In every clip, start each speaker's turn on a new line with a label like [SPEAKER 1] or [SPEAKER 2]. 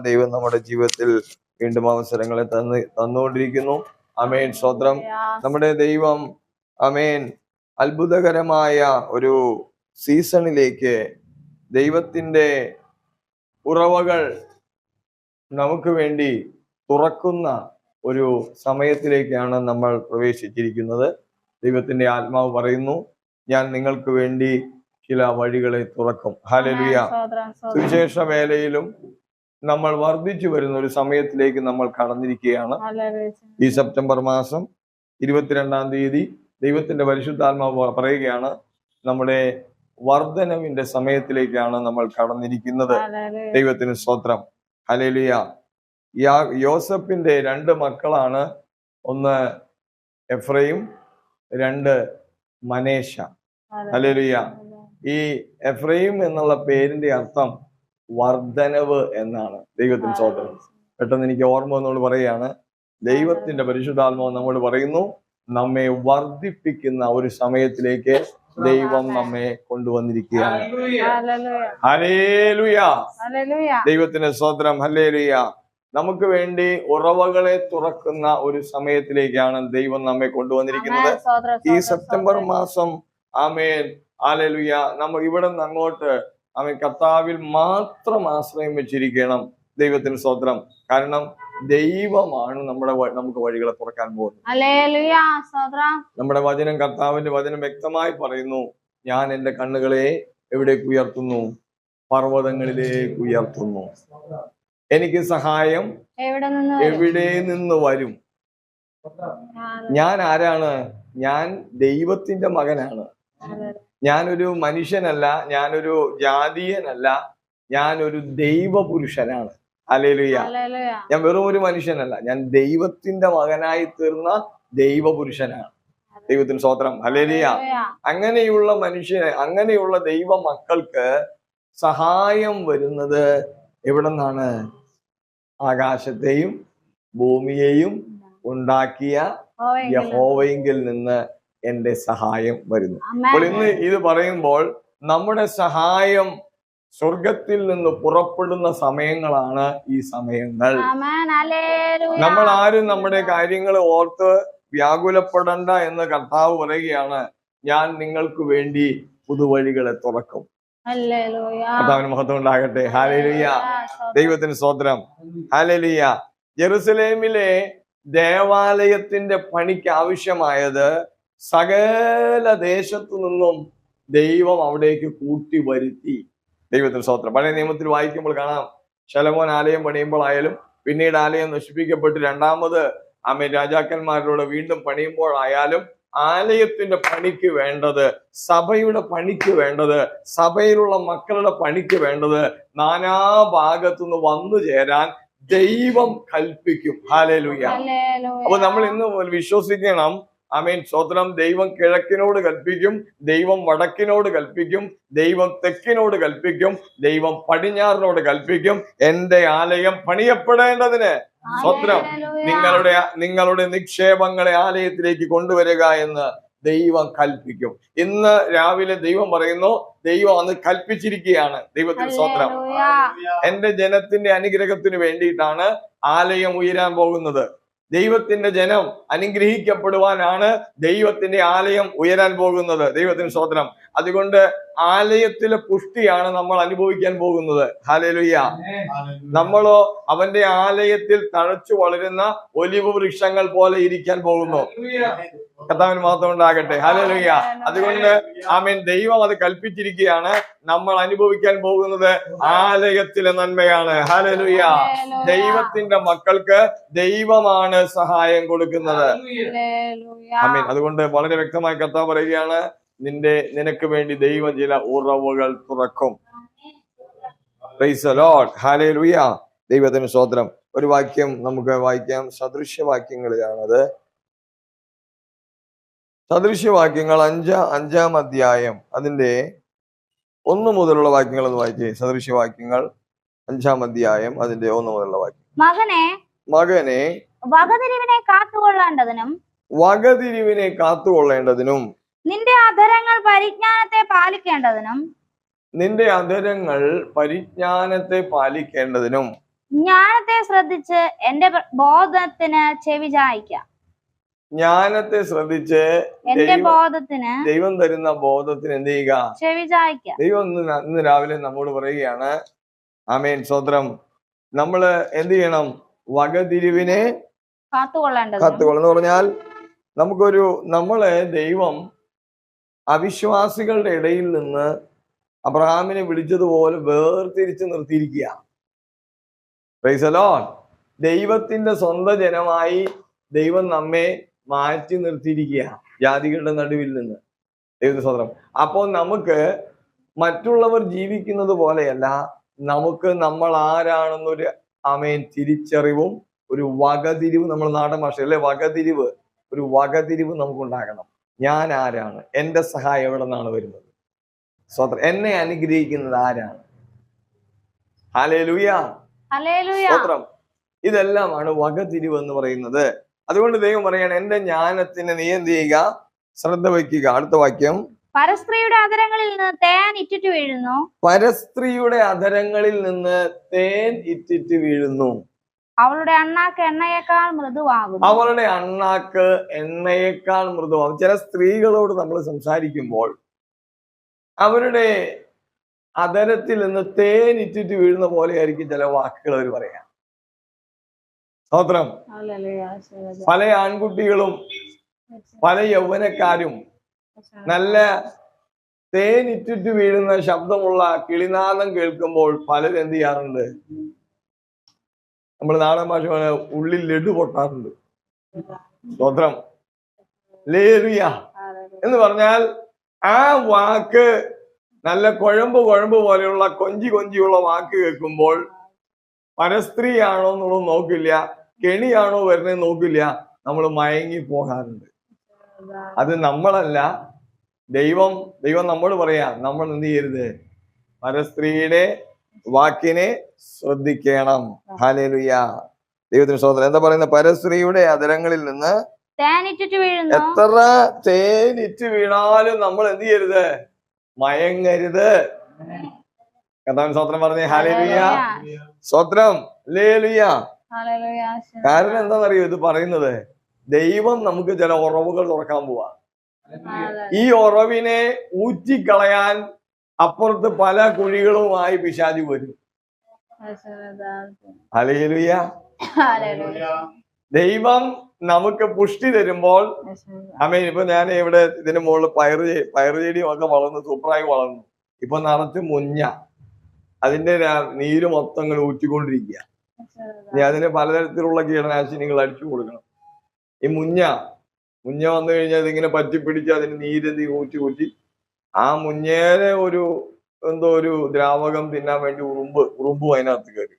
[SPEAKER 1] ദൈവം നമ്മുടെ ജീവിതത്തിൽ വീണ്ടും അവസരങ്ങളെ തന്ന് തന്നുകൊണ്ടിരിക്കുന്നു. അമേൻ സ്വത്രം നമ്മുടെ ദൈവം അമേൻ അത്ഭുതകരമായ ഒരു സീസണിലേക്ക് ദൈവത്തിന്റെ ഉറവകൾ നമുക്ക് വേണ്ടി തുറക്കുന്ന ഒരു സമയത്തിലേക്കാണ് നമ്മൾ പ്രവേശിച്ചിരിക്കുന്നത്. ദൈവത്തിന്റെ ആത്മാവ് പറയുന്നു ഞാൻ നിങ്ങൾക്ക് വേണ്ടി ചില വഴികളെ തുറക്കും. ഹാലലിയ സുവിശേഷ വേലയിലും നമ്മൾ വർദ്ധിച്ചു വരുന്ന ഒരു സമയത്തിലേക്ക് നമ്മൾ കടന്നിരിക്കുകയാണ്. ഈ സെപ്റ്റംബർ മാസം ഇരുപത്തിരണ്ടാം തീയതി ദൈവത്തിന്റെ പരിശുദ്ധാത്മാവ് പറയുകയാണ് നമ്മുടെ വർധനവിന്റെ സമയത്തിലേക്കാണ് നമ്മൾ കടന്നിരിക്കുന്നത്. ദൈവത്തിന് സ്തോത്രം. ഹലേലിയ യാ യോസഫിന്റെ രണ്ട് മക്കളാണ്. ഒന്ന് എഫ്രയും രണ്ട് മനേഷ ഹലേലിയ ഈ എഫ്രയും എന്നുള്ള പേരിന്റെ അർത്ഥം വർധനവ് എന്നാണ് ദൈവത്തിന് സ്തോത്രം. പെട്ടെന്ന് എനിക്ക് ഓർമ്മ എന്നോട് പറയുകയാണ്. ദൈവത്തിന്റെ പരിശുദ്ധാത്മാവ് നമ്മോട് പറയുന്നു നമ്മെ വർദ്ധിപ്പിക്കുന്ന ഒരു സമയത്തിലേക്ക് ദൈവം നമ്മെ കൊണ്ടുവന്നിരിക്കുകയാണ്. ഹലേലുയ ദൈവത്തിന്റെ സ്തോത്രം. ഹല്ലേലുയ. നമുക്ക് വേണ്ടി ഉറവകളെ തുറക്കുന്ന ഒരു സമയത്തിലേക്കാണ് ദൈവം നമ്മെ കൊണ്ടുവന്നിരിക്കുന്നത്. ഈ സെപ്റ്റംബർ മാസം ആമേൻ. ആലലുയ നമ്മൾ ഇവിടെ നിന്ന് അങ്ങോട്ട് ആമേൻ കർത്താവിൽ മാത്രം ആശ്രയം വെച്ചിരിക്കണം. ദൈവത്തിന് സ്വത്രം കാരണം ദൈവമാണ് നമ്മുടെ നമുക്ക് വഴികളെ തുറക്കാൻ പോകുന്നത്. നമ്മുടെ വചനം കർത്താവിന്റെ വചനം വ്യക്തമായി പറയുന്നു. ഞാൻ എന്റെ കണ്ണുകളെ എവിടേക്ക് ഉയർത്തുന്നു? പർവതങ്ങളിലേക്ക് ഉയർത്തുന്നു. എനിക്ക് സഹായം
[SPEAKER 2] എവിടെ നിന്ന്
[SPEAKER 1] വരും? ഞാൻ ആരാണ്? ഞാൻ ദൈവത്തിന്റെ മകനാണ്. ഞാനൊരു മനുഷ്യനല്ല ഞാനൊരു ജാതീയനല്ല ഞാനൊരു ദൈവപുരുഷനാണ്. Alleluia
[SPEAKER 2] hallelujah.
[SPEAKER 1] ഞാൻ വെറും ഒരു മനുഷ്യനല്ല ഞാൻ ദൈവത്തിന്റെ മകനായി തീർന്ന ദൈവപുരുഷനാണ്. ദൈവത്തിന് സ്വത്രം അലേലിയ. അങ്ങനെയുള്ള മനുഷ്യനെ അങ്ങനെയുള്ള ദൈവ മക്കൾക്ക് സഹായം വരുന്നത് എവിടെ നിന്നാണ് ആകാശത്തെയും ഭൂമിയെയും ഉണ്ടാക്കിയ യഹോവയെങ്കിൽ നിന്ന് എന്റെ സഹായം വരുന്നു. അപ്പോൾ ഇന്ന് ഇത് പറയുമ്പോൾ നമ്മുടെ സഹായം സ്വർഗത്തിൽ നിന്ന് പുറപ്പെടുന്ന സമയങ്ങളാണ് ഈ സമയങ്ങൾ. നമ്മൾ ആരും നമ്മുടെ കാര്യങ്ങൾ ഓർത്ത് വ്യാകുലപ്പെടണ്ട എന്ന് കർത്താവ് പറയുകയാണ്. ഞാൻ നിങ്ങൾക്ക് വേണ്ടി പുതുവഴികളെ തുറക്കും. കർത്താവിന് മഹത്വം ഉണ്ടാകട്ടെ. ഹാലലിയ ദൈവത്തിന് സ്വോത്രം ഹാലലിയ ജെറുസലേമിലെ ദേവാലയത്തിന്റെ പണിക്ക് ആവശ്യമായത് സകല ദേശത്തു നിന്നും ദൈവം അവിടേക്ക് കൂട്ടി വരുത്തി. ദൈവത്തിന് സ്വത്രം പഴയ നിയമത്തിൽ വായിക്കുമ്പോൾ കാണാം. ശലമോൻ ആലയം പണിയുമ്പോൾ ആയാലും പിന്നീട് ആലയം നശിപ്പിക്കപ്പെട്ട് രണ്ടാമത് ആമേ രാജാക്കന്മാരോട് വീണ്ടും പണിയുമ്പോഴായാലും ആലയത്തിന്റെ പണിക്ക് വേണ്ടത് സഭയുടെ പണിക്ക് വേണ്ടത് സഭയിലുള്ള മക്കളുടെ പണിക്ക് വേണ്ടത് നാനാ ഭാഗത്തുനിന്ന് വന്നു ചേരാൻ ദൈവം കൽപ്പിക്കും.
[SPEAKER 2] ഹല്ലേലൂയ.
[SPEAKER 1] അപ്പൊ നമ്മൾ ഇന്ന് വിശ്വസിക്കണം ആമീൻ. സ്വത്രം ദൈവം കിഴക്കിനോട് കൽപ്പിക്കും ദൈവം വടക്കിനോട് കൽപ്പിക്കും ദൈവം തെക്കിനോട് കൽപ്പിക്കും ദൈവം പടിഞ്ഞാറിനോട് കൽപ്പിക്കും. എന്റെ ആലയം പണിയപ്പെടേണ്ടതിന് സ്വത്രം നിങ്ങളുടെ നിങ്ങളുടെ നിക്ഷേപങ്ങളെ ആലയത്തിലേക്ക് കൊണ്ടുവരിക എന്ന് ദൈവം കൽപ്പിക്കും. ഇന്ന് രാവിലെ ദൈവം പറയുന്നു ദൈവം അന്ന് കൽപ്പിച്ചിരിക്കുകയാണ് ദൈവത്തിന് സ്വത്രം. എന്റെ ജനത്തിന്റെ അനുഗ്രഹത്തിന് വേണ്ടിയിട്ടാണ് ആലയം ഉയരാൻ പോകുന്നത്. ദൈവത്തിന്റെ ജനം അനുഗ്രഹിക്കപ്പെടുവാനാണ് ദൈവത്തിന്റെ ആലയം ഉയരാൻ പോകുന്നത്. ദൈവത്തിന് സ്വതന്ത്രം അതുകൊണ്ട് ആലയത്തിലെ പുഷ്ടിയാണ് നമ്മൾ അനുഭവിക്കാൻ പോകുന്നത്. ഹാലേലുയ്യ നമ്മളോ അവന്റെ ആലയത്തിൽ തഴച്ചു വളരുന്ന ഒലിവ് വൃക്ഷങ്ങൾ പോലെ ഇരിക്കാൻ പോകുന്നു. കർത്താവിന് മാത്രം ഉണ്ടാകട്ടെ. ഹാലേലുയ്യ അതുകൊണ്ട് ആമേൻ. ദൈവം അത് കൽപ്പിച്ചിരിക്കുകയാണ്. നമ്മൾ അനുഭവിക്കാൻ പോകുന്നത് ആലയത്തിലെ നന്മയാണ്. ഹാലേലുയ്യ. ദൈവത്തിന്റെ മക്കൾക്ക് ദൈവമാണ് സഹായം കൊടുക്കുന്നത്. ആമീൻ. അതുകൊണ്ട് വളരെ വ്യക്തമായി കർത്താവ് പറയുകയാണ് നിന്റെ നിനക്ക് വേണ്ടി ദൈവം ചില ഉറവുകൾ തുറക്കും. Praise the Lord. Hallelujah. ദൈവത്തിന് സ്വോത്രം ഒരു വാക്യം നമുക്ക് വായിക്കാം. സദൃശ്യവാക്യങ്ങളിലാണത് സദൃശ്യവാക്യങ്ങൾ അഞ്ച അഞ്ചാം അധ്യായം അതിന്റെ ഒന്ന് മുതലുള്ള വാക്യങ്ങൾ ഒന്ന് വായിച്ചേ. സദൃശ്യവാക്യങ്ങൾ അഞ്ചാം അധ്യായം അതിന്റെ ഒന്ന് മുതലുള്ള വാക്യം
[SPEAKER 2] മകനെ
[SPEAKER 1] മകനെ
[SPEAKER 2] വകതിരിവിനെ കാത്തുകൊള്ളേണ്ടതിനും
[SPEAKER 1] വകതിരിവിനെ കാത്തുകൊള്ളേണ്ടതിനും
[SPEAKER 2] നിന്റെ അധരങ്ങൾ പരിജ്ഞാനത്തെ പാലിക്കേണ്ടതിനും
[SPEAKER 1] നിന്റെ അധരങ്ങൾ പരിജ്ഞാനത്തെ പാലിക്കേണ്ടതിനും
[SPEAKER 2] ജ്ഞാനത്തെ ശ്രദ്ധിച്ച് എന്റെ ബോധത്തിന് ചെവി ചായ്ക്കാം.
[SPEAKER 1] ജ്ഞാനത്തെ ശ്രദ്ധിച്ച്
[SPEAKER 2] എന്റെ ബോധത്തിന്
[SPEAKER 1] ദൈവം തരുന്ന ബോധത്തിന് എന്ത് ചെയ്യുക? ദൈവം ഇന്ന് രാവിലെ നമ്മോട് പറയുകയാണ്. ആമേൻ. സ്വത്രം നമ്മൾ എന്ത് ചെയ്യണം? വകതിരിവിനെ
[SPEAKER 2] കാത്തുകൊള്ളേണ്ടത്
[SPEAKER 1] കാത്തുകൊള്ളും എന്ന് പറഞ്ഞാൽ നമുക്കൊരു നമ്മളെ ദൈവം അവിശ്വാസികളുടെ ഇടയിൽ നിന്ന് അബ്രഹാമിനെ വിളിച്ചതുപോലെ വേർതിരിച്ച് നിർത്തിയിരിക്കുക. ദൈവത്തിന്റെ സ്വന്തം ജനമായി ദൈവം നമ്മെ മാറ്റി നിർത്തിയിരിക്കുക ജാതികളുടെ നടുവിൽ നിന്ന്. സ്വന്തം അപ്പോൾ നമുക്ക് മറ്റുള്ളവർ ജീവിക്കുന്നത് പോലെയല്ല നമുക്ക് നമ്മൾ ആരാണെന്നൊരു അമേൻ തിരിച്ചറിവും ഒരു വകതിരിവ് നമ്മൾ നാടൻ ഭാഷ അല്ലെ? വകതിരിവ് ഒരു വകതിരിവ് നമുക്കുണ്ടാകണം. ഞാൻ ആരാണ്? എന്റെ സഹായം എവിടെ നിന്നാണ് വരുന്നത്? സ്വതന്ത്ര എന്നെ അനുഗ്രഹിക്കുന്നത് ആരാണ്? ഹാലേ ലുയാ സ്തോത്രം. ഇതെല്ലാമാണ് വകതിരിവ് എന്ന് പറയുന്നത്. അതുകൊണ്ട് ദൈവം പറയാണ് എന്റെ ജ്ഞാനത്തിന് നീ എന്ത് ചെയ്യുക? ശ്രദ്ധ വയ്ക്കുക. അടുത്ത വാക്യം.
[SPEAKER 2] പരസ്ത്രീയുടെ അധരങ്ങളിൽ നിന്ന് തേൻ ഇറ്റിറ്റ് വീഴുന്നു.
[SPEAKER 1] പരസ്ത്രീയുടെ അധരങ്ങളിൽ നിന്ന് തേൻ ഇറ്റിറ്റ് വീഴുന്നു.
[SPEAKER 2] അവളുടെ അണ്ണാക്ക് എണ്ണയേക്കാൾ മൃദുവാകും
[SPEAKER 1] അവളുടെ അണ്ണാക്ക് എണ്ണയേക്കാൾ മൃദുവാകും ചില സ്ത്രീകളോട് നമ്മൾ സംസാരിക്കുമ്പോൾ അവരുടെ അധരത്തിൽ നിന്ന് തേൻ ഇറ്റിറ്റ് വീഴുന്ന പോലെയായിരിക്കും ചില വാക്കുകൾ അവർ പറയാം. സ്തോത്രം. പല ആൺകുട്ടികളും പല യൗവനക്കാരും നല്ല തേനിറ്റിട്ട് വീഴുന്ന ശബ്ദമുള്ള കിളിനാദം കേൾക്കുമ്പോൾ പലരും എന്ത് ചെയ്യാറുണ്ട്? നമ്മൾ നാടൻ ഭാഷ ഉള്ളിൽ ലഡു പൊട്ടാറുണ്ട്. സ്തോത്രം. ലേറിയ എന്ന് പറഞ്ഞാൽ ആ വാക്ക് നല്ല കുഴമ്പ് കുഴമ്പ് പോലെയുള്ള കൊഞ്ചി കൊഞ്ചിയുള്ള വാക്ക് കേൾക്കുമ്പോൾ പരസ്ത്രീയാണോ എന്നുള്ളത് നോക്കില്ല. കെണിയാണോ വരുന്നത് നോക്കില്ല. നമ്മൾ മയങ്ങി പോകാറുണ്ട്. അത് നമ്മളല്ല. ദൈവം ദൈവം നമ്മോട് പറയാ നമ്മൾ എന്ത് ചെയ്യരുത്? പരസ്ത്രീയുടെ വാക്കിനെ ശ്രദ്ധിക്കണം. ഹാലേലുയ ദൈവത്തിന് സ്വതന്ത്രം എന്താ പറയുന്നത് പരസ്ത്രീയുടെ അതരങ്ങളിൽ നിന്ന് എത്ര തേനിറ്റ് വീണാലും നമ്മൾ എന്ത് ചെയ്യരുത്? മയങ്ങരുത്. കഥാവിന് സ്വത്രം പറഞ്ഞേ. ഹാലേലുയ സ്വത്രം ലേലുയ കാരണം എന്താണെന്നറിയോ? ഇത് പറയുന്നത് ദൈവം നമുക്ക് ചില ഉറവുകൾ തുറക്കാൻ പോവാ. ഈ ഉറവിനെ ഊറ്റിക്കളയാൻ അപ്പുറത്ത് പല കുഴികളുമായി പിശാചി വരും.
[SPEAKER 2] ഹല്ലേലൂയ.
[SPEAKER 1] ദൈവം നമുക്ക് പുഷ്ടി തരുമ്പോൾ അമേൻ ഇപ്പൊ ഞാൻ ഇവിടെ ഇതിന് മുകളിൽ പയറ് പയർ പയറ് ചെടിയും ഒക്കെ വളർന്നു സൂപ്പറായി വളർന്നു. ഇപ്പൊ നിറച്ച് മുഞ്ഞ. അതിന്റെ നീര് മൊത്തം ഇങ്ങനെ ഊറ്റിക്കൊണ്ടിരിക്കുക ഇനി അതിന് പലതരത്തിലുള്ള കീടനാശിനികൾ അടിച്ചു കൊടുക്കണം. ഈ മുഞ്ഞ മുഞ്ഞ വന്നു കഴിഞ്ഞാൽ ഇതിങ്ങനെ പറ്റിപ്പിടിച്ച് അതിന് നീര് നീ ഊറ്റി ഊറ്റി. ആ മുഞ്ഞേരെ ഒരു എന്തോ ഒരു ദ്രാവകം തിന്നാൻ വേണ്ടി ഉറുമ്പ് ഉറുമ്പും അതിനകത്ത് കയറി.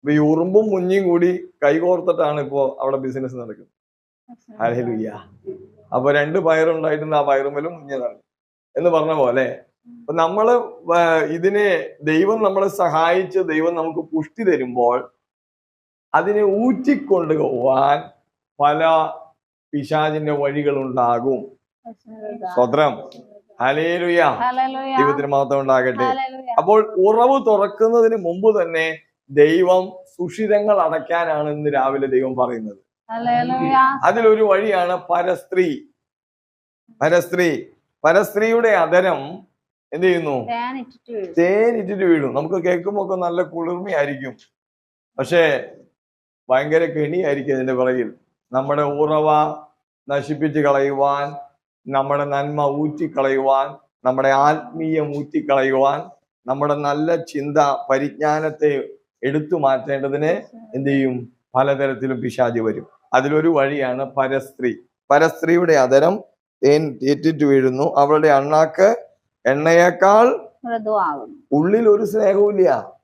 [SPEAKER 1] അപ്പൊ ഈ ഉറുമ്പും മുഞ്ഞും കൂടി കൈകോർത്തിട്ടാണ് ഇപ്പോ അവിടെ ബിസിനസ് നടക്കുന്നത്. ഹല്ലേലൂയ അപ്പൊ രണ്ട് പയറുണ്ടായിട്ടുണ്ട് ആ പയറുമ്പലും മുഞ്ഞ നടക്കും എന്ന് പറഞ്ഞ പോലെ നമ്മൾ ഇതിനെ ദൈവം നമ്മളെ സഹായിച്ച് ദൈവം നമുക്ക് പുഷ്ടി തരുമ്പോൾ അതിനെ ഊറ്റിക്കൊണ്ട് പോവാൻ പല പിശാചിന്റെ വഴികളുണ്ടാകും. സ്വത്രം ഹലേലുയ ദൈവത്തിന് മാത്രം ഉണ്ടാകട്ടെ. അപ്പോൾ ഉറവ് തുറക്കുന്നതിന് മുമ്പ് തന്നെ ദൈവം സുഷിരങ്ങൾ അടയ്ക്കാനാണ് ഇന്ന് രാവിലെ ദൈവം പറയുന്നത്. അതിലൊരു വഴിയാണ് പരസ്ത്രീ. പരസ്ത്രീ. പരസ്ത്രീയുടെ അതരം എന്ത് ചെയ്യുന്നു?
[SPEAKER 2] തേൻ
[SPEAKER 1] വീഴും. നമുക്ക് കേൾക്കുമ്പോ ഒക്കെ നല്ല കുളിർമയായിരിക്കും. പക്ഷേ ഭയങ്കര കെണിയായിരിക്കും ഇതിന്റെ പിറകിൽ. നമ്മുടെ ഉറവ നശിപ്പിച്ച് കളയുവാൻ നമ്മുടെ നന്മ ഊറ്റിക്കളയുവാൻ നമ്മുടെ ആത്മീയം ഊറ്റിക്കളയുവാൻ നമ്മുടെ നല്ല ചിന്ത പരിജ്ഞാനത്തെ എടുത്തു മാറ്റേണ്ടതിന് എന്ത് ചെയ്യും? പലതരത്തിലും പിശാചി വരും. അതിലൊരു വഴിയാണ് പരസ്ത്രീ. പരസ്ത്രീയുടെ അതരം തേൻ തേറ്റിട്ട് വീഴുന്നു. അവളുടെ അണ്ണാക്ക് എണ്ണയേക്കാൾ ഉള്ളിൽ ഒരു സ്നേഹവും ഇല്ല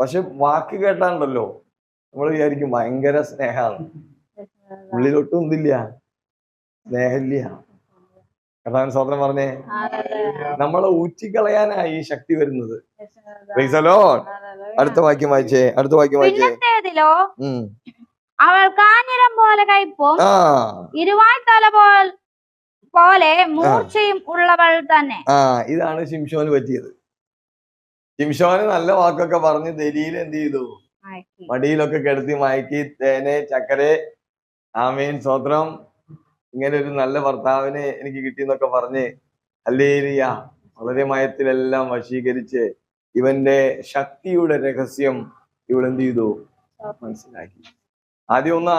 [SPEAKER 1] പക്ഷെ വാക്ക് കേട്ടാണ്ടല്ലോ. നമ്മൾ വിചാരിക്കും ഭയങ്കര സ്നേഹമാണ് ഉള്ളിലോട്ടും ഒന്നില്ല സ്നേഹമില്ല. കഥാൻ സ്വതന്ത്രം പറഞ്ഞേ? നമ്മളെ ഊറ്റിക്കളയാനായി ഈ ശക്തി വരുന്നത്. അടുത്ത വാക്യം വായിച്ചേ അടുത്ത വാക്യം വായിച്ചേ.
[SPEAKER 2] അവൾ കാഞ്ഞിരം പോലെ കയ്പും ഇരുവായ് തല പോലെ മൂർച്ചയും ഉള്ളവൾ തന്നെ.
[SPEAKER 1] ആ ഇതാണ് ശിംഷോന് പറ്റിയത്. ശിംഷോന് നല്ല വാക്കൊക്കെ പറഞ്ഞ് ദലീൽ എന്ത് ചെയ്തു. മടിയിലൊക്കെ കിടത്തി മയക്കി തേനെ ചക്കരെ ആമീൻ സ്വത്രം ഇങ്ങനെ ഒരു നല്ല ഭർത്താവിനെ എനിക്ക് കിട്ടിയെന്നൊക്കെ പറഞ്ഞ് അല്ലേരിയ വളരെ മയത്തിലെല്ലാം വശീകരിച്ച് ഇവന്റെ ശക്തിയുടെ രഹസ്യം ഇവളെന്ത് ചെയ്തു? മനസ്സിലാക്കി. ആദ്യം ഒന്ന്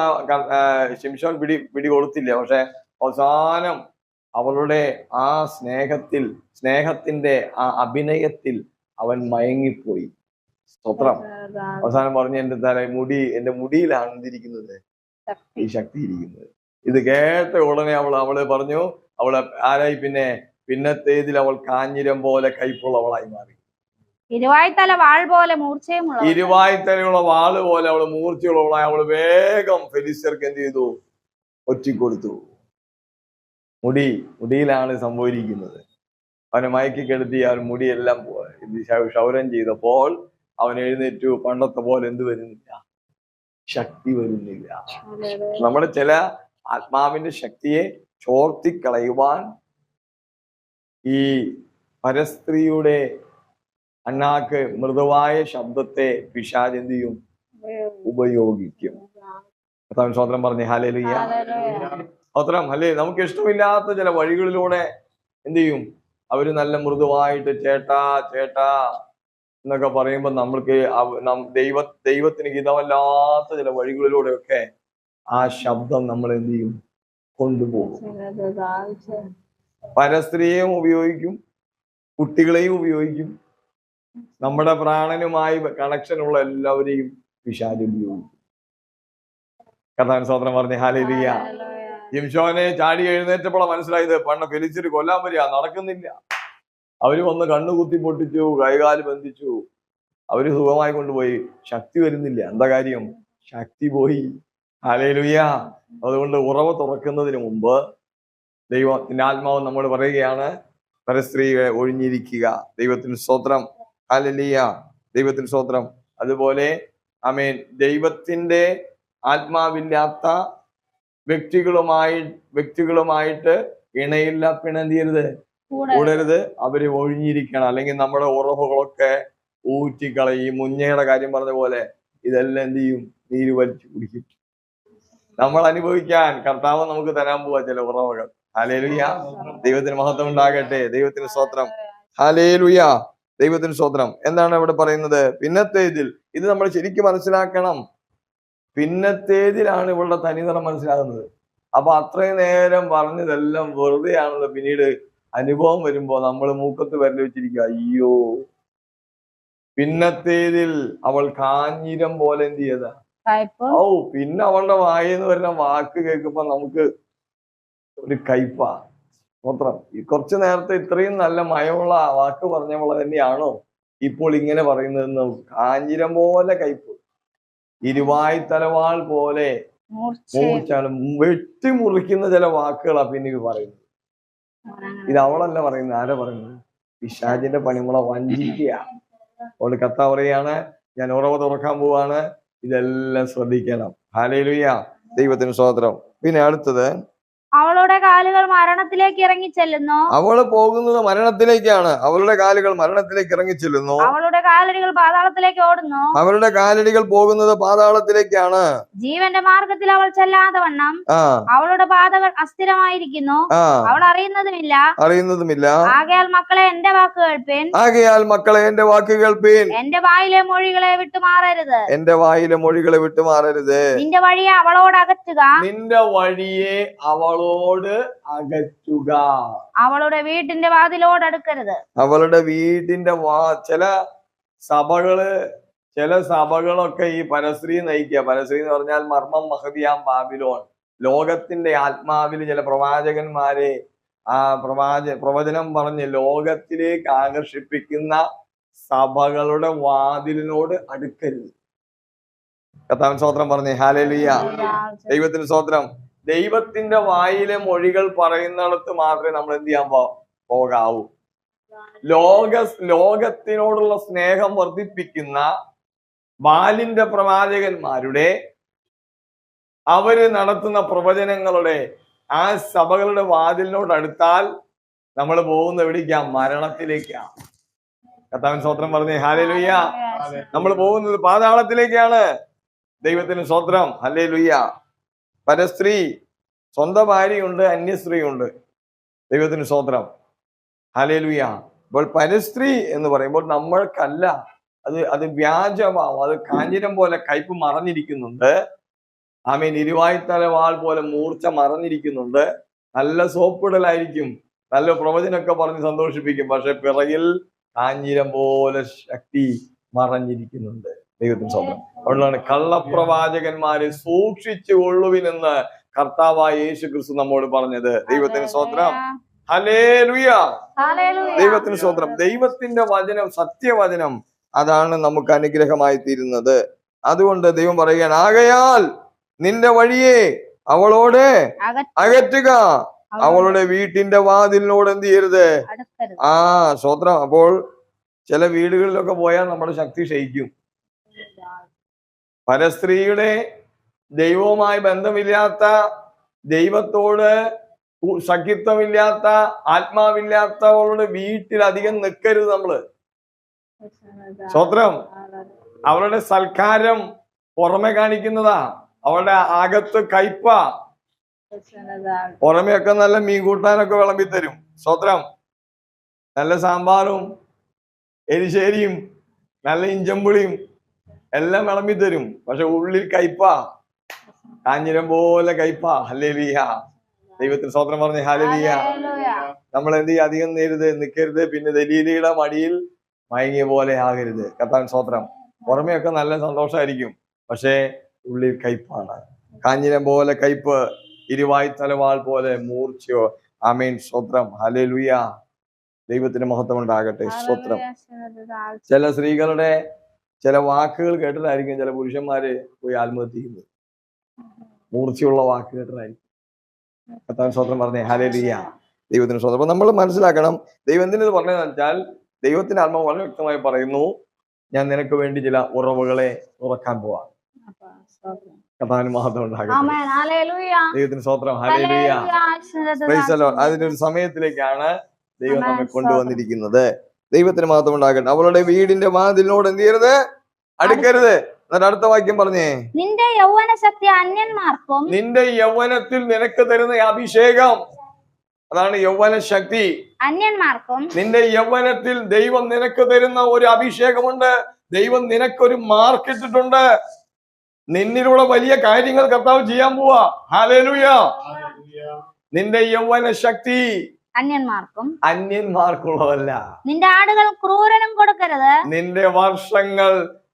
[SPEAKER 1] ശിംഷോൻ പിടി പിടി കൊടുത്തില്ല. പക്ഷെ അവസാനം അവളുടെ ആ സ്നേഹത്തിൽ സ്നേഹത്തിന്റെ ആ അഭിനയത്തിൽ അവൻ മയങ്ങിപ്പോയി. സ്തോത്രം. അവസാനം പറഞ്ഞു എന്റെ തല മുടി എന്റെ മുടിയിലാണ് എന്തിരിക്കുന്നത് ഈ ശക്തി ഇരിക്കുന്നത് ഇത് കേട്ട ഉടനെ അവൾ അവൾ പറഞ്ഞു അവളെ ആരായി? പിന്നെ പിന്നത്തേതിൽ അവൾ കാഞ്ഞിരം പോലെ കൈപ്പുള്ളവളായി മാറി.
[SPEAKER 2] ഇരുവായ്ത്തല വാൾ പോലെ മൂർച്ചയുമുള്ള
[SPEAKER 1] ഇരുവായ്ത്തലയുള്ള വാൾ പോലെ അവൾ മൂർച്ചയുള്ളവളായി അവൾ വേഗം ഫെലിസർക്ക് എന്ത് ചെയ്തു? ഒറ്റിക്കൊടുത്തു. മുടി മുടിയിലാണ് സംഭവിക്കുന്നത് അവനെ മയക്കി കെടുത്തി അവൻ മുടിയെല്ലാം ക്ഷൗരം ചെയ്തപ്പോൾ അവൻ എഴുന്നേറ്റു. പണ്ടത്തെ പോലെ എന്ത് വരുന്നില്ല. ശക്തി വരുന്നില്ല. നമ്മുടെ ചില ആത്മാവിന്റെ ശക്തിയെ ചോർത്തിക്കളയുവാൻ ഈ പരസ്ത്രീയുടെ അണ്ണാക്ക് മൃദുവായ ശബ്ദത്തെ പിശാജ് എന്ത് ചെയ്യും? ഉപയോഗിക്കും. കർത്താവിൻ സ്വോത്രം പറഞ്ഞേ ഹലേലിയ സ്വോത്രം ഹലേ നമുക്ക് ഇഷ്ടമില്ലാത്ത ചില വഴികളിലൂടെ എന്ത് ചെയ്യും? അവർ നല്ല മൃദുവായിട്ട് ചേട്ടാ ചേട്ടാ എന്നൊക്കെ പറയുമ്പോൾ നമ്മൾക്ക് ദൈവ ദൈവത്തിന് ഹിതമല്ലാത്ത ചില വഴികളിലൂടെയൊക്കെ ആ ശബ്ദം നമ്മൾ എന്ത് ചെയ്യും? കൊണ്ടുപോകും. പരസ്ത്രീയെയും ഉപയോഗിക്കും കുട്ടികളെയും ഉപയോഗിക്കും നമ്മുടെ പ്രാണനുമായി കണക്ഷൻ ഉള്ള എല്ലാവരെയും പിശാച് ഉപയോഗിക്കും. കഥാൻ സ്വതന്ത്രം പറഞ്ഞ ഹാലിയ ജിംഷോനെ ചാടി എഴുന്നേറ്റപ്പോഴാണ് മനസ്സിലായത് പണ്ട് ഫെലിച്ചിട്ട് കൊല്ലാൻ വരിക നടക്കുന്നില്ല. അവർ വന്ന് കണ്ണു കുത്തി പൊട്ടിച്ചു കൈകാൽ ബന്ധിച്ചു. അവർ സുഖമായി കൊണ്ടുപോയി. ശക്തി വരുന്നില്ല. എന്താ കാര്യം? ശക്തി പോയി. അലയിലുയാ അതുകൊണ്ട് ഉറവ തുറക്കുന്നതിന് മുമ്പ് ദൈവത്തിന്റെ ആത്മാവ് നമ്മൾ പറയുകയാണ് പരസ്ത്രീയെ ഒഴിഞ്ഞിരിക്കുക. ദൈവത്തിന് സ്തോത്രം. അലലിയ ദൈവത്തിന് സ്തോത്രം. അതുപോലെ ആമേൻ. ദൈവത്തിന്റെ ആത്മാവില്ലാത്ത വ്യക്തികളുമായി വ്യക്തികളുമായിട്ട് ഇണയില്ല പിണന്തിയരുത്. കൂടരുത്. അവർ ഒഴിഞ്ഞിരിക്കണം. അല്ലെങ്കിൽ നമ്മുടെ ഉറവുകളൊക്കെ ഊറ്റിക്കളയും. മുഞ്ഞയുടെ കാര്യം പറഞ്ഞ പോലെ ഇതെല്ലാം എന്ത് ചെയ്യും? നീര് വലിച്ചു കുടിക്കും. നമ്മൾ അനുഭവിക്കാൻ കർത്താവ് നമുക്ക് തരാൻ പോവാ ചില ഉറവകൾ. ഹാലേലുയ ദൈവത്തിന് മഹത്വം ഉണ്ടാകട്ടെ. ദൈവത്തിന് സ്വത്രം ഹാലേലുയ ദൈവത്തിന് സ്വത്രം എന്താണ് ഇവിടെ പറയുന്നത്? പിന്നത്തേതിൽ. ഇത് നമ്മൾ ശരിക്കും മനസ്സിലാക്കണം. പിന്നത്തേതിലാണ് ഇവളുടെ തനിനിറം മനസ്സിലാകുന്നത്. അപ്പൊ അത്രയും നേരം പറഞ്ഞതെല്ലാം വെറുതെ ആണെന്ന് പിന്നീട് അനുഭവം വരുമ്പോൾ നമ്മൾ മൂക്കത്ത് വരൽ വെച്ചിരിക്കുക അയ്യോ. പിന്നത്തേതിൽ അവൾ കാഞ്ഞിരം പോലെ എന്ത് ചെയ്താ ഓ പിന്നെ അവളുടെ വായെന്ന് വരുന്ന വാക്ക് കേൾക്കുമ്പോ നമുക്ക് ഒരു കയ്പാ. മാത്രം ഈ കുറച്ചു നേരത്തെ ഇത്രയും നല്ല മയമുള്ള വാക്ക് പറഞ്ഞവളെ തന്നെയാണോ ഇപ്പോൾ ഇങ്ങനെ പറയുന്നതെന്ന് കാഞ്ഞിരം പോലെ കയ്പ്. ഇരുവായ് തലവാൾ പോലെ വെട്ടി മുറിക്കുന്ന ചില വാക്കുകളാ പിന്നെ പറയുന്നത്. ഇത് അവളല്ല പറയുന്നത്? ആരാ പറയുന്നത്? പിശാജിന്റെ പണിമുള വഞ്ചിക്കുക അവൾ കത്ത പറയാണ് ഞാൻ ഉറവ തുറക്കാൻ പോവാണ്. ഇതെല്ലാം ശ്രദ്ധിക്കണം. ഹാലയിലുയ്യ ദൈവത്തിന് സ്വാതന്ത്ര്യം പിന്നെ അടുത്തത്
[SPEAKER 2] അവളുടെ കാലുകൾ മരണത്തിലേക്ക് ഇറങ്ങി ചെല്ലുന്നു.
[SPEAKER 1] അവൾ പോകുന്നത് മരണത്തിലേക്കാണ്. അവളുടെ കാലുകൾ മരണത്തിലേക്ക് ഇറങ്ങി ചെല്ലുന്നു.
[SPEAKER 2] അവളുടെ കാലടികൾ പാതാളത്തിലേക്ക് ഓടുന്നു.
[SPEAKER 1] അവളുടെ കാലടികൾ പോകുന്നത് പാതാളത്തിലേക്കാണ്.
[SPEAKER 2] ജീവന്റെ മാർഗത്തിൽ അവൾ ചെല്ലാതെ വണ്ണം
[SPEAKER 1] ആ.
[SPEAKER 2] അവളുടെ പാതകൾ അസ്ഥിരമായിരിക്കുന്നു. അവൾ അറിയുന്നതുമില്ല.
[SPEAKER 1] അറിയുന്നതുമില്ല.
[SPEAKER 2] ആകയാൽ മക്കളെ എന്റെ വാക്ക് കേൾപ്പിൻ.
[SPEAKER 1] ആകയാൽ മക്കളെ എന്റെ വാക്ക് കേൾപ്പീൻ.
[SPEAKER 2] എന്റെ വായിലെ മൊഴികളെ വിട്ടുമാറരുത്.
[SPEAKER 1] എന്റെ വായിലെ മൊഴികളെ വിട്ടുമാറരുത്.
[SPEAKER 2] നിന്റെ വഴിയെ അവളോട് അകറ്റുക.
[SPEAKER 1] നിന്റെ വഴിയെ അവളോട് അകറ്റുക.
[SPEAKER 2] അവളുടെ വീട്ടിന്റെ വാതിലോട് അടുക്കരുത്.
[SPEAKER 1] അവളുടെ വീടിന്റെ വാ ചില സഭകൾ ചില സഭകളൊക്കെ ഈ പരശ്രീ നയിക്കുക. പരശ്രീ എന്ന് പറഞ്ഞാൽ മർമ്മം മഹതിയാം ബാബിലോൺ. ലോകത്തിന്റെ ആത്മാവിൽ ചില പ്രവാചകന്മാരെ ആ പ്രവാച പ്രവചനം പറഞ്ഞ് ലോകത്തിലേക്ക് ആകർഷിപ്പിക്കുന്ന സഭകളുടെ വാതിലിനോട് അടുക്കരുത്. കത്താവൻ സ്വോത്രം പറഞ്ഞേ. ഹാലേലിയ ദൈവത്തിന് സ്വത്രം ദൈവത്തിന്റെ വായിലെ മൊഴികൾ പറയുന്നിടത്ത് മാത്രമേ നമ്മൾ എന്ത് ചെയ്യാൻ പോകാവൂ. ലോക ലോകത്തിനോടുള്ള സ്നേഹം വർദ്ധിപ്പിക്കുന്ന ബാലിന്റെ പ്രവാചകന്മാരുടെ അവർ നടത്തുന്ന പ്രവചനങ്ങളുടെ ആ സഭകളുടെ വാതിലിനോടടുത്താൽ നമ്മൾ പോകുന്ന എവിടേക്കാ? മരണത്തിലേക്കാ. കർത്താവിൻ സ്വത്രം പറഞ്ഞേ. ഹാലേലുയ്യ നമ്മൾ പോകുന്നത് പാതാളത്തിലേക്കാണ്. ദൈവത്തിന് സ്വത്രം ഹലേ ലുയ്യ പരസ്ത്രീ സ്വന്തം ഭാര്യയുണ്ട് അന്യസ്ത്രീയുണ്ട് ദൈവത്തിന് സ്വോത്രം ഹലേലുയ അപ്പോൾ പരസ്ത്രീ എന്ന് പറയുമ്പോൾ നമ്മൾക്കല്ല അത് അത് വ്യാജമാവും. അത് കാഞ്ഞിരം പോലെ കയ്പ് മറഞ്ഞിരിക്കുന്നുണ്ട്. ആമീൻ. ഇരുവായ്ത്തലവാൾ പോലെ മൂർച്ച മറഞ്ഞിരിക്കുന്നുണ്ട്. നല്ല സോപ്പിടലായിരിക്കും. നല്ല പ്രവചനമൊക്കെ പറഞ്ഞ് സന്തോഷിപ്പിക്കും. പക്ഷെ പിറകിൽ കാഞ്ഞിരം പോലെ ശക്തി മറഞ്ഞിരിക്കുന്നുണ്ട്. ദൈവത്തിന് സ്വന്തം അതുകൊണ്ടാണ് കള്ളപ്രവാചകന്മാരെ സൂക്ഷിച്ചു കൊള്ളുവിനെന്ന് കർത്താവായ യേശു ക്രിസ്തു നമ്മോട് പറഞ്ഞത്. ദൈവത്തിന് സ്വത്രം. ദൈവത്തിന് സ്വത്രം ദൈവത്തിന്റെ വചനം സത്യവചനം അതാണ് നമുക്ക് അനുഗ്രഹമായി തീരുന്നത്. അതുകൊണ്ട് ദൈവം പറയുകയാണ് ആകയാൽ നിന്റെ വഴിയെ അവളോട് അകറ്റുക. അവളുടെ വീട്ടിന്റെ വാതിലിനോട് എന്ത് ചെയ്യരുത്? ആ സ്വത്രം അപ്പോൾ ചില വീടുകളിലൊക്കെ പോയാൽ നമ്മുടെ ശക്തി ക്ഷയിക്കും. പരസ്ത്രീയുടെ ദൈവവുമായി ബന്ധമില്ലാത്ത ദൈവത്തോട് സഖിത്വമില്ലാത്ത ആത്മാവില്ലാത്തവളുടെ വീട്ടിൽ അധികം നിൽക്കരുത് നമ്മൾ. സ്വത്രം. അവളുടെ സൽക്കാരം പുറമെ കാണിക്കുന്നതാ. അവളുടെ അകത്ത് കയ്പ. പുറമെയൊക്കെ നല്ല മീൻ കൂട്ടാനൊക്കെ വിളമ്പി തരും സ്വത്രം. നല്ല സാമ്പാറും എരിശ്ശേരിയും നല്ല ഇഞ്ചമ്പുളിയും എല്ലാം വിളമ്പി തരും. പക്ഷെ ഉള്ളിൽ കൈപ്പ കാഞ്ഞിരം പോലെ കൈപ്പ ഹലിയ ദൈവത്തിന് സ്വത്രം പറഞ്ഞ
[SPEAKER 2] ഹലിയ.
[SPEAKER 1] നമ്മൾ എന്ത് ചെയ്യുക അധികം നേരുത് നിൽക്കരുത് പിന്നെ ദലീലയുടെ മടിയിൽ മയങ്ങിയ പോലെ ആകരുത്. കത്താൻ സ്വത്രം പുറമെയൊക്കെ നല്ല സന്തോഷമായിരിക്കും പക്ഷേ ഉള്ളിൽ കയ്പാണ്. കാഞ്ഞിരം പോലെ കയ്പ് ഇരുവായി തലവാൾ പോലെ മൂർച്ചയോ. ആമീൻ. സ്വത്രം ഹലലുയ ദൈവത്തിന് മഹത്വം ഉണ്ടാകട്ടെ. സ്വത്രം. ചില സ്ത്രീകളുടെ ചില വാക്കുകൾ കേട്ടിട്ടായിരിക്കും ചില പുരുഷന്മാര് പോയി ആത്മഹത്യ ചെയ്യുന്നത് മൂർച്ചയുള്ള വാക്ക് കേട്ടിട്ടായിരിക്കും. കർത്താൻ സ്വത്രം പറഞ്ഞേ ഹലേലിയ ദൈവത്തിന് സ്വന്തം അപ്പൊ നമ്മൾ മനസ്സിലാക്കണം ദൈവത്തിന് ഇത് പറഞ്ഞതെന്ന് വെച്ചാൽ ദൈവത്തിന്റെ ആത്മാവ് വളരെ വ്യക്തമായി പറയുന്നു ഞാൻ നിനക്ക് വേണ്ടി ചില ഉറവുകളെ ഉറക്കാൻ പോവാ. കർത്താവിന് മഹത്വം. ദൈവത്തിന് സ്വത്രം ഹലേലിയ അതിന്റെ ഒരു സമയത്തിലേക്കാണ് ദൈവം നമ്മെ കൊണ്ടുവന്നിരിക്കുന്നത്. ദൈവത്തിന് മാത്രം ഉണ്ടാകട്ടെ. അവളുടെ വീടിന്റെ വാതിലിനോട് എന്ത് ചെയ്യരുത്? അടുക്കരുത്. എന്നിട്ട് അടുത്ത വാക്യം പറഞ്ഞേ.
[SPEAKER 2] നിന്റെ യൗവന ശക്തി അന്യന്മാർക്കും
[SPEAKER 1] നിന്റെ യൗവനത്തിൽ നിനക്ക് തരുന്ന അഭിഷേകം. അതാണ് യൗവന ശക്തി
[SPEAKER 2] അന്യന്മാർക്കും
[SPEAKER 1] നിന്റെ യൗവനത്തിൽ ദൈവം നിനക്ക് തരുന്ന ഒരു അഭിഷേകമുണ്ട്. ദൈവം നിനക്കൊരു മാർക്കിട്ടിട്ടുണ്ട് നിന്നിലൂടെ വലിയ കാര്യങ്ങൾ കർത്താവ് ചെയ്യാൻ പോവാ. ഹാലേലുയ നിന്റെ യൗവന ശക്തി
[SPEAKER 2] അന്യന്മാർക്കും.
[SPEAKER 1] അന്യന്മാർക്കുള്ളതല്ല.
[SPEAKER 2] നിന്റെ ആടുകൾ ക്രൂരനും കൊടുക്കരുത്.
[SPEAKER 1] നിന്റെ വർഷങ്ങൾ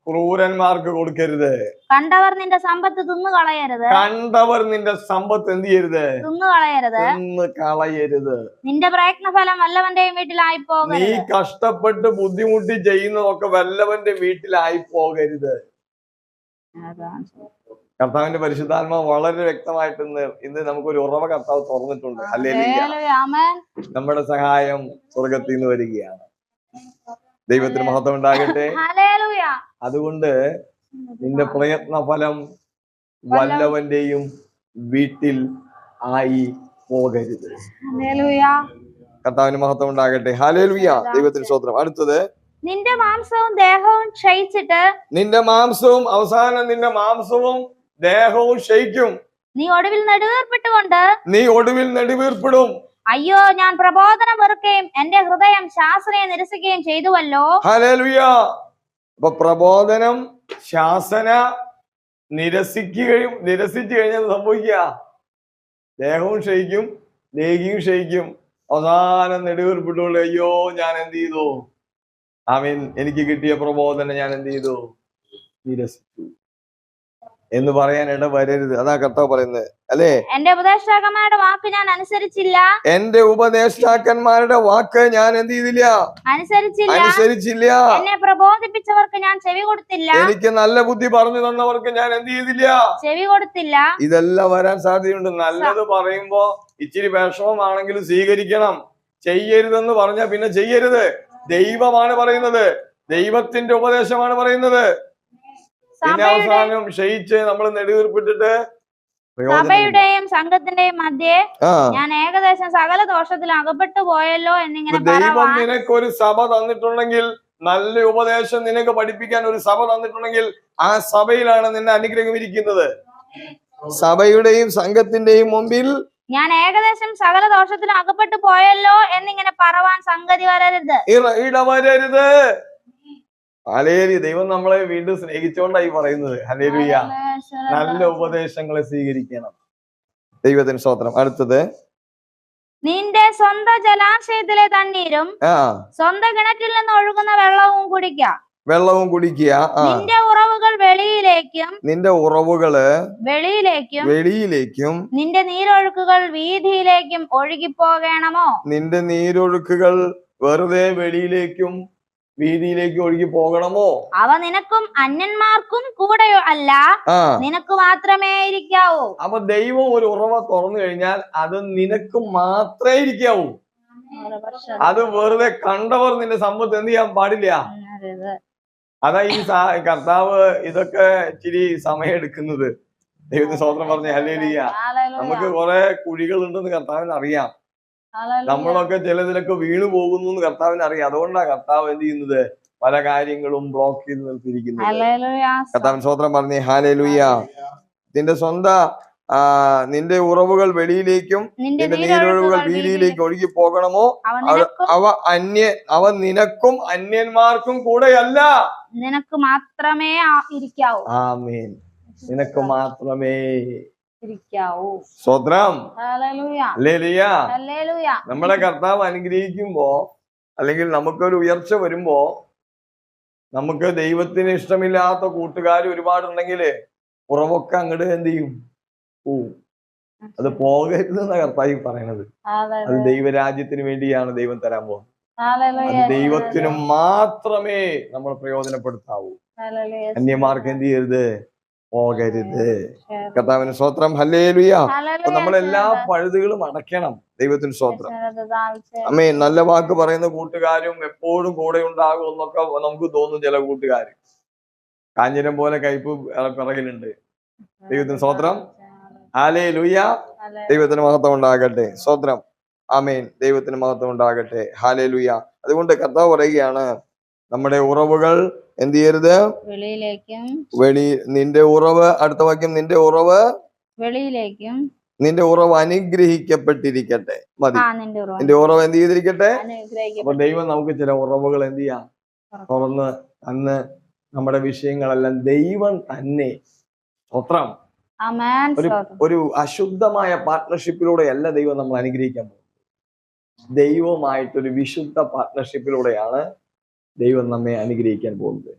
[SPEAKER 1] ക്രൂരന്മാർക്ക് കൊടുക്കരുത്.
[SPEAKER 2] കണ്ടവർ നിന്റെ സമ്പത്ത് തിന്നു കളയരുത്
[SPEAKER 1] കണ്ടവർ നിന്റെ സമ്പത്ത് എന്ത് ചെയ്യരുത്?
[SPEAKER 2] തിന്നു കളയരുത്.
[SPEAKER 1] എന്ന് കളയരുത്
[SPEAKER 2] നിന്റെ പ്രയത്നഫലം വല്ലവന്റെയും വീട്ടിലായി
[SPEAKER 1] നീ
[SPEAKER 2] ഈ
[SPEAKER 1] കഷ്ടപ്പെട്ട് ബുദ്ധിമുട്ടി ചെയ്യുന്നതൊക്കെ വല്ലവന്റെ വീട്ടിലായി പോകരുത്. കർത്താവിന്റെ പരിശുദ്ധാത്മാവ് വളരെ വ്യക്തമായിട്ട് ഇന്ന് ഇന്ന് നമുക്കൊരു ഉറവ കർത്താവ് തുറന്നിട്ടുണ്ട്. അല്ലെങ്കിൽ. നമ്മുടെ സഹായം സ്വർഗത്തിൽ നിന്ന് വരികയാണ്. ദൈവത്തിന് മഹത്വം ഉണ്ടാകട്ടെ. അതുകൊണ്ട് നിന്റെ പ്രയത്ന ഫലം വല്ലവന്റെയും വീട്ടിൽ ആയി പോകരുത്. കർത്താവിന് മഹത്വം ഉണ്ടാകട്ടെ. ഹാലേലുയ ദൈവത്തിന് സ്വത്രം അടുത്തത്.
[SPEAKER 2] നിന്റെ മാംസവും ദേഹവും ക്ഷയിച്ചിട്ട്
[SPEAKER 1] നിന്റെ മാംസവും അവസാനം നിന്റെ മാംസവും ദേഹവും ക്ഷയിക്കും
[SPEAKER 2] നീ ഒടുവിൽ നെടുവേർപ്പെട്ടുകൊണ്ട്
[SPEAKER 1] നീ ഒടുവിൽ നെടുവീർപ്പിടും.
[SPEAKER 2] അയ്യോ ഞാൻ പ്രബോധനം വെറുക്കുകയും എന്റെ ഹൃദയം ശാസനയെ നിരസിക്കുകയും ചെയ്തുവല്ലോ.
[SPEAKER 1] ഹാലേലുയ അപ്പൊ പ്രബോധനം ശാസന നിരസിക്കുകയും നിരസിച്ചു കഴിഞ്ഞാൽ സംഭവിക്കുക. ദേഹവും ക്ഷയിക്കും ലേഖിയും ക്ഷയിക്കും അവസാനം നെടുവീർപ്പിട്ടുകൊണ്ട് അയ്യോ ഞാൻ എന്ത് ചെയ്തു? ആമീൻ. എനിക്ക് കിട്ടിയ പ്രബോധനം ഞാൻ എന്ത് ചെയ്തു? നിരസിച്ചു. എന്ന് പറയാൻ ഇട വരരുത് അതാ കർത്താവ് പറയുന്നത് അല്ലേ?
[SPEAKER 2] എന്റെ ഉപദേഷ്ടാക്കന്മാരുടെ വാക്ക് ഞാൻ അനുസരിച്ചില്ല.
[SPEAKER 1] എന്റെ ഉപദേഷ്ടാക്കന്മാരുടെ വാക്ക് ഞാൻ എന്ത് ചെയ്തില്ല?
[SPEAKER 2] അനുസരിച്ചില്ല.
[SPEAKER 1] അനുസരിച്ചില്ല.
[SPEAKER 2] എന്നെ പ്രബോധിപ്പിച്ചവർക്ക് ഞാൻ ചെവി കൊടുത്തില്ല.
[SPEAKER 1] എനിക്ക് നല്ല ബുദ്ധി പറഞ്ഞു തന്നവർക്ക് ഞാൻ എന്ത് ചെയ്തില്ല?
[SPEAKER 2] ചെവി കൊടുത്തില്ല.
[SPEAKER 1] ഇതെല്ലാം വരാൻ സാധ്യതയുണ്ട്. നല്ലത് പറയുമ്പോ ഇച്ചിരി വിഷമമാണെങ്കിലും സ്വീകരിക്കണം. ചെയ്യരുതെന്ന് പറഞ്ഞാൽ പിന്നെ ചെയ്യരുത്. ദൈവമാണ് പറയുന്നത്. ദൈവത്തിന്റെ ഉപദേശമാണ് പറയുന്നത്. പിന്നെ അവസാനം ക്ഷയിച്ച് നമ്മൾ നെടുവീർപ്പിട്ടിട്ട്.
[SPEAKER 2] സഭയുടെയും സംഘത്തിന്റെയും മധ്യേ ഞാൻ ഏകദേശം സകല ദോഷത്തിൽ അകപ്പെട്ടു പോയല്ലോ എന്നിങ്ങനെ
[SPEAKER 1] ദൈവം നിനക്കൊരു സഭ തന്നിട്ടുണ്ടെങ്കിൽ നല്ല ഉപദേശം നിനക്ക് പഠിപ്പിക്കാൻ ഒരു സഭ തന്നിട്ടുണ്ടെങ്കിൽ ആ സഭയിലാണ് നിന്നെ അനുഗ്രഹം ഇരിക്കുന്നത്. സഭയുടെയും സംഘത്തിന്റെയും മുമ്പിൽ
[SPEAKER 2] ഞാൻ ഏകദേശം സകല ദോഷത്തിലും അകപ്പെട്ടു പോയല്ലോ എന്നിങ്ങനെ പറവാൻ സംഗതി വരരുത്.
[SPEAKER 1] ഇടവരരുത്. ഹലേലി ദൈവം നമ്മളെ വീണ്ടും സ്നേഹിച്ചുകൊണ്ടായി പറയുന്നത്. ഹലേലുയ. നല്ല ഉപദേശങ്ങളെ സ്വീകരിക്കണം. ദൈവത്തിന് സ്തോത്രം. അടുത്തത്.
[SPEAKER 2] നിന്റെ സ്വന്തം ജലാശയത്തിലെ തണ്ണീരും സ്വന്തം കിണറ്റിൽ നിന്ന് ഒഴുകുന്ന വെള്ളവും കുടിക്ക.
[SPEAKER 1] വെള്ളവും കുടിക്കുക.
[SPEAKER 2] നിന്റെ ഉറവുകൾ വെളിയിലേക്കും
[SPEAKER 1] നിന്റെ ഉറവുകൾ
[SPEAKER 2] വെളിയിലേക്കും
[SPEAKER 1] വെളിയിലേക്കും
[SPEAKER 2] നിന്റെ നീരൊഴുക്കുകൾ വീതിയിലേക്കും ഒഴുകിപ്പോകണമോ?
[SPEAKER 1] നിന്റെ നീരൊഴുക്കുകൾ വെറുതെ വെളിയിലേക്കും വീതിയിലേക്കും ഒഴുകി പോകണമോ?
[SPEAKER 2] അവ നിനക്കും അന്യന്മാർക്കും കൂടെ അല്ല. നിനക്ക് മാത്രമേ ഇരിക്കാവൂ.
[SPEAKER 1] അപ്പൊ ദൈവം ഒരു ഉറവ തുറന്നു കഴിഞ്ഞാൽ അത് നിനക്ക് മാത്രമേ ഇരിക്കാവൂ. അത് വെറുതെ കണ്ടവർ നിന്റെ സമ്പത്ത് എന്ത് ചെയ്യാൻ പാടില്ല. അതാ ഈ കർത്താവ് ഇതൊക്കെ ഇച്ചിരി സമയം എടുക്കുന്നത്. ദൈവത്തിന് സ്വതന്ത്രം പറഞ്ഞ ഹല്ലേലൂയ. നമുക്ക് കുറെ കുഴികൾ ഉണ്ടെന്ന് കർത്താവിന് അറിയാം. നമ്മളൊക്കെ ചിലതിലൊക്കെ വീണു പോകുന്നു എന്ന് കർത്താവിന് അറിയാം. അതുകൊണ്ടാണ് കർത്താവ് എന്ത് ചെയ്യുന്നത്? പല കാര്യങ്ങളും ബ്ലോക്ക് ചെയ്ത് നിർത്തിയിരിക്കുന്നത്. കർത്താവിൻ സ്വതന്ത്രം പറഞ്ഞേ ഹാലേലുയ്യ നിന്റെ സ്വന്ത നിന്റെ ഉറവുകൾ വെളിയിലേക്കും
[SPEAKER 2] നിന്റെ
[SPEAKER 1] നീരൊഴിവുകൾ വീതിയിലേക്കും ഒഴുകി പോകണമോ?
[SPEAKER 2] അവ
[SPEAKER 1] അന്യ അവ നിനക്കും അന്യന്മാർക്കും കൂടെയല്ല.
[SPEAKER 2] നിനക്ക് മാത്രമേ ആ- ഇരിക്കാവൂ.
[SPEAKER 1] ആമേൻ. നിനക്ക് മാത്രമേ
[SPEAKER 2] ഇരിക്കാവൂ.
[SPEAKER 1] സ്വത്രം നമ്മളെ കർത്താവ് അനുഗ്രഹിക്കുമ്പോ അല്ലെങ്കിൽ നമുക്കൊരു ഉയർച്ച വരുമ്പോ നമുക്ക് ദൈവത്തിന് ഇഷ്ടമില്ലാത്ത കൂട്ടുകാർ ഒരുപാടുണ്ടെങ്കിൽ ഉറവൊക്കെ അങ്ങോട്ട് എന്ത് ചെയ്യും? ഓ അത് പോകരുത് എന്ന കർത്താവ് പറയണത്. അത് ദൈവരാജ്യത്തിന് വേണ്ടിയാണ് ദൈവം തരാൻ പോകുന്നത്. അത് ദൈവത്തിന് മാത്രമേ നമ്മൾ പ്രയോജനപ്പെടുത്താവൂ. അന്യമാർക്ക് എന്ത് ചെയ്യരുത്? പോകരുത്. കർത്താവിന് സ്വത്രം ഹല്ലേലുയ നമ്മളെല്ലാ പഴുതുകളും അടയ്ക്കണം. ദൈവത്തിന് സ്വത്രം അമ്മേ നല്ല വാക്ക് പറയുന്ന കൂട്ടുകാരും എപ്പോഴും കൂടെ ഉണ്ടാകും എന്നൊക്കെ നമുക്ക് തോന്നും ചില കൂട്ടുകാർ കാഞ്ഞിരം പോലെ കയ്പ് പിറകിലുണ്ട്. ദൈവത്തിന് സ്വത്രം ഹാലേ ലുയ ദൈവത്തിന് മഹത്വം ഉണ്ടാകട്ടെ. സ്വത്രം ആമേൻ ദൈവത്തിന് മഹത്വം ഉണ്ടാകട്ടെ. ഹാലേ ലുയ അതുകൊണ്ട് കർത്താവ് പറയുകയാണ് നമ്മുടെ ഉറവുകൾ എന്ത് ചെയ്യരുത്?
[SPEAKER 2] വെളിയിലേക്കും.
[SPEAKER 1] വെളി നിന്റെ ഉറവ് അടുത്ത വാക്യം നിന്റെ ഉറവ്
[SPEAKER 2] വെളിയിലേക്കും.
[SPEAKER 1] നിന്റെ ഉറവ് അനുഗ്രഹിക്കപ്പെട്ടിരിക്കട്ടെ. മതി.
[SPEAKER 2] നിന്റെ ഉറവ്
[SPEAKER 1] എന്ത് ചെയ്തിരിക്കട്ടെ? അപ്പൊ ദൈവം നമുക്ക് ചില ഉറവുകൾ എന്ത് ചെയ്യാം? തുറന്ന് അന്ന് നമ്മുടെ വിഷയങ്ങളെല്ലാം ദൈവം തന്നെ സ്വത്രം ഒരു ഒരു അശുദ്ധമായ പാർട്ട്ണർഷിപ്പിലൂടെ അല്ല ദൈവം നമ്മൾ അനുഗ്രഹിക്കാൻ പോകുന്നത്. ദൈവമായിട്ടൊരു വിശുദ്ധ പാർട്ട്ണർഷിപ്പിലൂടെയാണ് ദൈവം നമ്മെ അനുഗ്രഹിക്കാൻ പോകുന്നത്.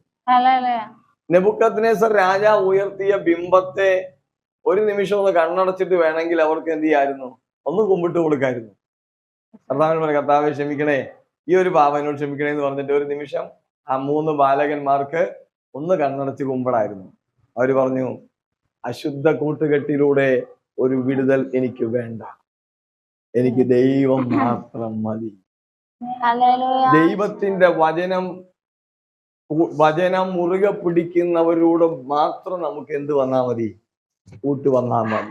[SPEAKER 1] നെബുക്കത്തിനേസർ രാജാവ് ഉയർത്തിയ ബിംബത്തെ ഒരു നിമിഷം ഒന്ന് കണ്ണടച്ചിട്ട് വേണമെങ്കിൽ അവർക്ക് എന്ത് ചെയ്യായിരുന്നു? ഒന്ന് കുമ്പിട്ട് കൊടുക്കായിരുന്നു. കർത്താവിന് പറഞ്ഞു കർത്താവെ ക്ഷമിക്കണേ. ഈ ഒരു പാവനോട് ക്ഷമിക്കണേ എന്ന് പറഞ്ഞിട്ട് ഒരു നിമിഷം ആ മൂന്ന് ബാലകന്മാർക്ക് ഒന്ന് കണ്ണടച്ച് കുമ്പിടായിരുന്നു അവർ പറഞ്ഞു അശുദ്ധ കൂട്ടുകെട്ടിലൂടെ ഒരു വിടുതൽ എനിക്ക് വേണ്ട. എനിക്ക് ദൈവം മാത്രം മതി. ദൈവത്തിന്റെ വചനം വചനം മുറുകെ പിടിക്കുന്നവരോട് മാത്രം നമുക്ക് എന്ത് വന്നാ മതി? കൂട്ട് വന്നാ മതി.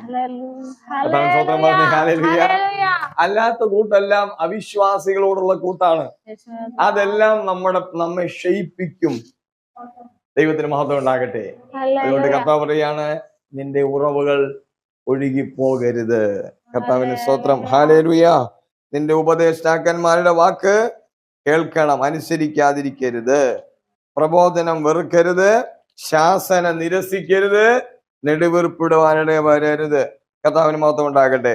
[SPEAKER 1] അല്ലാത്ത കൂട്ടെല്ലാം അവിശ്വാസികളോടുള്ള കൂട്ടാണ്. അതെല്ലാം നമ്മുടെ നമ്മെ ക്ഷയിപ്പിക്കും. ദൈവത്തിന് മഹത്വം ഉണ്ടാകട്ടെ. അതുകൊണ്ട്. കർത്താവ് പറയാണ് നിന്റെ ഉറവുകൾ ഒഴുകിപ്പോകരുത്. കർത്താവിന് സ്തോത്രം. ഹാലേലുയ നിന്റെ ഉപദേഷ്ടാക്കന്മാരുടെ വാക്ക് കേൾക്കണം അനുസരിക്കാതിരിക്കരുത്. പ്രബോധനം വെറുക്കരുത് ശാസന നിരസിക്കരുത് നെടുവീർപ്പിടുവാനിട വരരുത്. കർത്താവിന് മാത്രം ഉണ്ടാകട്ടെ.